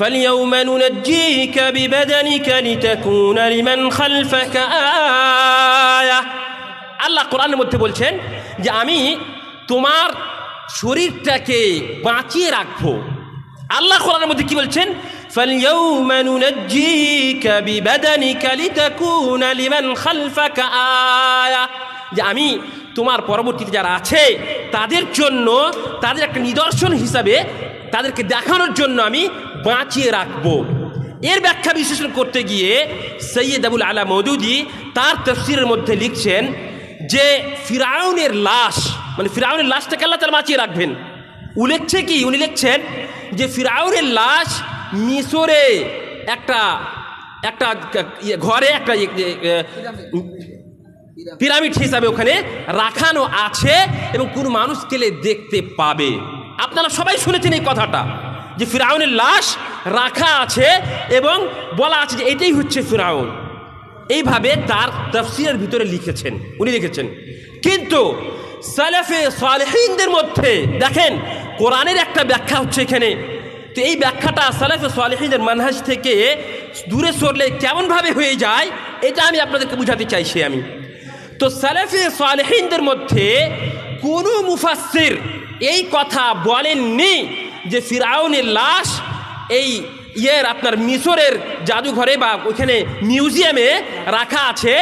فاليوم ننجيك ببدنك لتكون لمن خلفك آية আল্লাহ কোরআনের মধ্যে বলছেন যে আমি তোমার শরীরটাকে বাঁচিয়ে রাখবো আল্লাহ কোরআনের মধ্যে কি বলছেন فاليوم ننجيك ببدنك لتكون لمن خلفك آية যে আমি তোমার পরবর্তীতে যারা আছে তাদের জন্য তাদের একটা নিদর্শন হিসাবে তাদেরকে দেখানোর জন্য আমি বাঁচিয়ে রাখব। এর ব্যাখ্যা বিশ্লেষণ করতে গিয়ে সৈয়দ আবুল আলা মৌদুদি তার তফসিরের মধ্যে লিখছেন যে ফিরাউনের লাশ মানে ফিরাউনের লাশটাকে আল্লাহ তার বাঁচিয়ে রাখবেন। উলেখছে কি? উনি লিখছেন যে ফিরাউনের লাশ মিশরে একটা একটা ইয়ে ঘরে একটা ইয়ে- ইয়ে- পিরামিড হিসাবে ওখানে রাখানো আছে এবং কোনো মানুষ গেলে দেখতে পাবে। আপনারা সবাই শুনেছেন এই কথাটা। যে ফিরাউনের লাশ রাখা আছে এবং বলা আছে যে এটাই হচ্ছে ফিরাউন। এইভাবে তার তফসিরের ভিতরে লিখেছেন, উনি লিখেছেন। কিন্তু সালেফে সালেহিনদের মধ্যে, দেখেন, কোরআনের একটা ব্যাখ্যা হচ্ছে এখানে। তো এই ব্যাখ্যাটা সালেফে সালেহিনদের মানহাজ থেকে দূরে সরলে কেমনভাবে হয়ে যায়, এটা আমি আপনাদেরকে বুঝাতে চাইছি আমি। তো সালেফে সালেহিনদের মধ্যে কোনো মুফাসির এই কথা বলেননি যে ফিরাউনের লাশ এই ইয়ের আপনার মিশরের জাদুঘরে বা ওখানে মিউজিয়ামে রাখা আছে,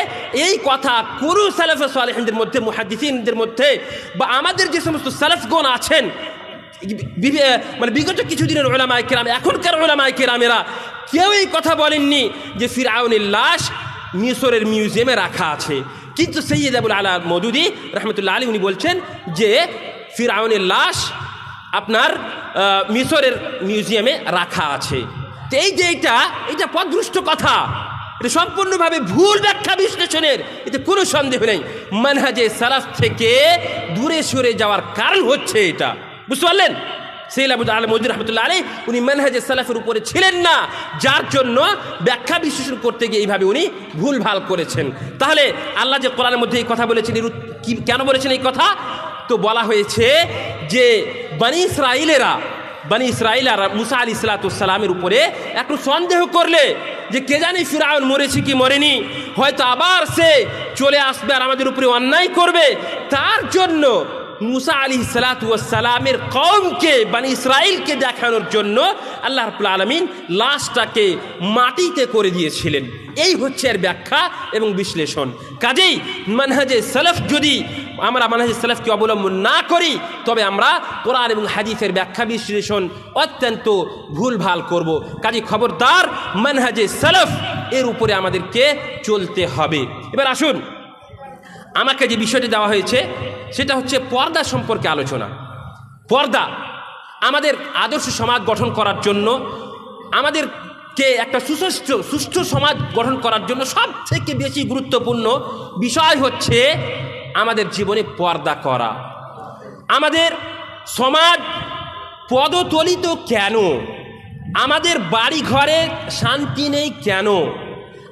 এই কথা কোনো সালেফে সালেহিনদের মধ্যে, মুহাদ্দিসিনদের মধ্যে বা আমাদের যে সমস্ত সালেফগণ আছেন মানে বিগত কিছুদিনের ওলামায় কেরাম, এখনকার ওলামায় কেরামেরা কেউ এই কথা বলেননি যে ফিরাউনের লাশ মিশরের মিউজিয়ামে রাখা আছে। কিন্তু সৈয়দ আবুল আলা মদুদি রহমতুল্লাহ আলী উনি বলছেন যে ফিরাউনের লাশ আপনার মিশরের মিউজিয়ামে রাখা আছে। তো এই যে এটা এটা পদভ্রষ্ট কথা। এটা সম্পূর্ণভাবে ভুল ব্যাখ্যা বিশ্লেষণের। এতে কোনো সন্দেহ নেই। মানহাজে সালাফ থেকে দূরে সরে যাওয়ার কারণ হচ্ছে এটা। বুঝতে পারলেন? সেইল আবুদ আলম মজুর রহমতুল্লাহ আলী উনি মানহাজে সালাফের উপরে ছিলেন না। যার জন্য ব্যাখ্যা বিশ্লেষণ করতে গিয়ে এইভাবে উনি ভুল ভালো করেছেন। তাহলে আল্লাহ যে কোরআনের মধ্যে এই কথা বলেছেন কেন বলেছেন এই কথা? তো বলা হয়েছে যে বানি ইসরায়েলেরা বানি আর মুসা আলী সালাতামের উপরে একটু সন্দেহ করলে যে কে জানি ফিরাউন মরেছে কি মরেনি, হয়তো আবার সে চলে আসবে আর আমাদের উপরে অন্যায় করবে। তার জন্য মুসা আলী সালাতামের কমকে বানি ইসরায়েলকে দেখানোর জন্য আল্লাহ রবুল্লা আলমিন লাশটাকে মাটিতে করে দিয়েছিলেন। এই হচ্ছে এর ব্যাখ্যা এবং বিশ্লেষণ। কাজেই মানহাজে সালফ যদি আমরা মানহাজে সালাফকে অবলম্বন না করি, তবে আমরা কোরআন এবং হাদিসের ব্যাখ্যা বিশ্লেষণ অত্যন্ত ভুলভাল করব। কাজে খবরদার মানহাজে সালাফ, এর উপরে আমাদেরকে চলতে হবে। এবার আসুন, আমাকে যে বিষয়টি দেওয়া হয়েছে, সেটা হচ্ছে পর্দা সম্পর্কে আলোচনা। পর্দা, আমাদের আদর্শ সমাজ গঠন করার জন্য, আমাদেরকে একটা সুস্থ সুষ্ঠু সমাজ গঠন করার জন্য সব থেকে বেশি গুরুত্বপূর্ণ বিষয় হচ্ছে আমাদের জীবনে পর্দা করা। আমাদের সমাজ পদতলিত কেন? আমাদের বাড়ি ঘরে শান্তি নেই কেন?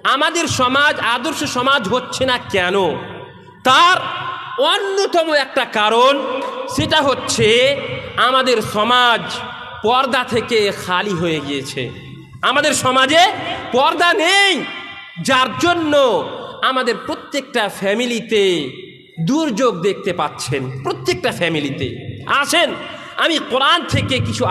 আমাদের সমাজ, আদর্শ সমাজ হচ্ছে না কেন? তার অন্যতম একটা কারণ সেটা হচ্ছে আমাদের সমাজ পর্দা থেকে খালি হয়ে গিয়েছে। আমাদের সমাজে পর্দা নেই, যার জন্য আমাদের প্রত্যেকটা ফ্যামিলিতে দুর্যোগ দেখতে পাচ্ছেন প্রত্যেকটা ফ্যামিলিতে আসেন আমি কোরআন থেকে কিছু